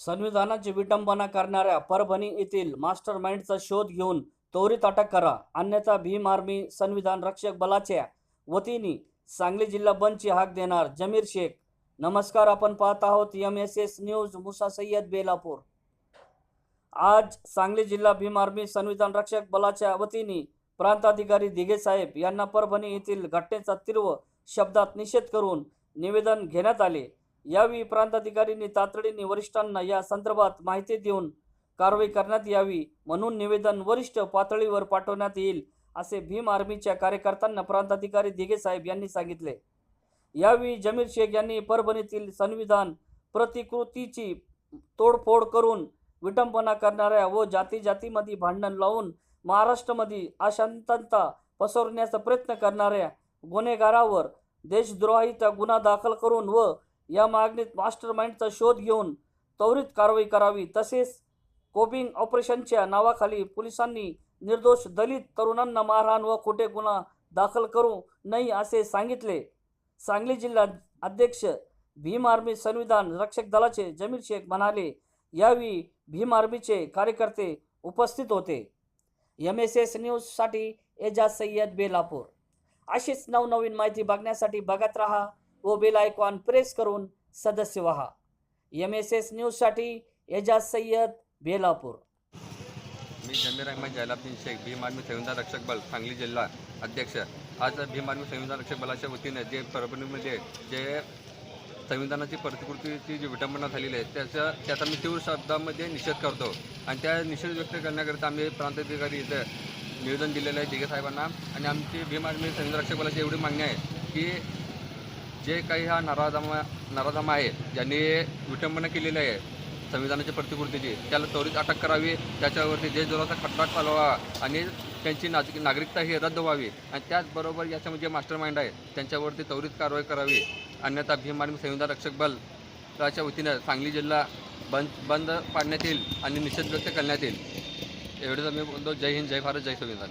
संविधानाची विटंबना करणाऱ्या परभणी येथील मास्टर माइंडचा शोध घेऊन त्वरित अटक करा. अन्यथा भीम आर्मी संविधान रक्षक बलाच्या वतीने सांगली जिल्हा बंदची हाक देणार जमीर शेख. नमस्कार आपण पाहत आहोत M S S news Musa Sayyad Belapur. आज सांगली जिल्हा भीम आर्मी संविधान रक्षक बलाच्या वतीने प्रांताधिकारी दिघे साहेब यांना परभणी येथील घटनेचा तीव्र शब्दात निषेध करून निवेदन घेण्यात आले. यावेळी प्रांताधिकाऱ्यांनी तातडीने वरिष्ठांना या संदर्भात माहिती देऊन कारवाई करण्यात यावी म्हणून निवेदन वरिष्ठ पातळीवर पाठवण्यात येईल असे भीम आर्मीच्या कार्यकर्त्यांना प्रांताधिकारी दिघे साहेब यांनी सांगितले. यावेळी जमीर शेख यांनी परभणीतील संविधान प्रतिकृतीची तोडफोड करून विटंबना करणाऱ्या व जाती जातीमध्ये भांडण लावून महाराष्ट्रामध्ये अशांतता पसरवण्याचा प्रयत्न करणाऱ्या गुन्हेगारावर देशद्रोहीचा गुन्हा दाखल करून व या मागणीत मास्टर माइंडचा शोध घेऊन त्वरित कारवाई करावी. तसेच कोबिंग ऑपरेशनच्या नावाखाली पोलिसांनी निर्दोष दलित तरुणांना मारहाण व खोटे गुन्हा दाखल करू नाही असे सांगितले. सांगली जिल्हा अध्यक्ष भीम आर्मी संविधान रक्षक दलाचे जमीर शेख म्हणाले यावेळी भीम आर्मीचे कार्यकर्ते उपस्थित होते. एम एस एस न्यूजसाठी एजाज सय्यद बेलापूर. अशीच नवनवीन माहिती बघण्यासाठी बघत राहा. व बेल आयकॉन प्रेस करून सदस्य व्हा. एम एस एस न्यूजसाठी एजाज सय्यद बेलापूर. मी जमीर अहमद जैलाब्दीन शेख भीम आर्मी संयुक्त रक्षक बल सांगली जिल्हा अध्यक्ष. आज भीम आर्मी संयुक्त रक्षक बलाच्या वतीने जे परभणीमध्ये जे संविधानाची प्रतिकृतीची जी विटंबना झालेली आहे त्याचा त्याचा मी तीव्र शब्दामध्ये निषेध करतो. आणि त्या निषेध व्यक्त करण्याकरिता आम्ही प्रांताधिकारी इथं निवेदन दिलेलं आहे दिघे साहेबांना. आणि आमची भीम आर्मी संयुक्त रक्षक बलाची एवढी मागणी आहे की जे काही हा नराधमा नराधमा आहे ज्यांनी विटंबना केलेली आहे संविधानाच्या प्रतिकृतीची त्याला त्वरित अटक करावी त्याच्यावरती देशद्रोहाचा खटला चालवा आणि त्यांची नाज नागरिकता ही रद्द व्हावी आणि त्याचबरोबर याच्यामध्ये जे मास्टर माइंड आहे त्यांच्यावरती त्वरित कारवाई करावी. अन्यथा भीम संविधान रक्षक बलाच्या वतीनं सांगली जिल्हा बंद बंद पाडण्यात येईल आणि निषेध व्यक्त करण्यात येईल. एवढंच मी बोलतो. जय हिंद जय भारत जय संविधान.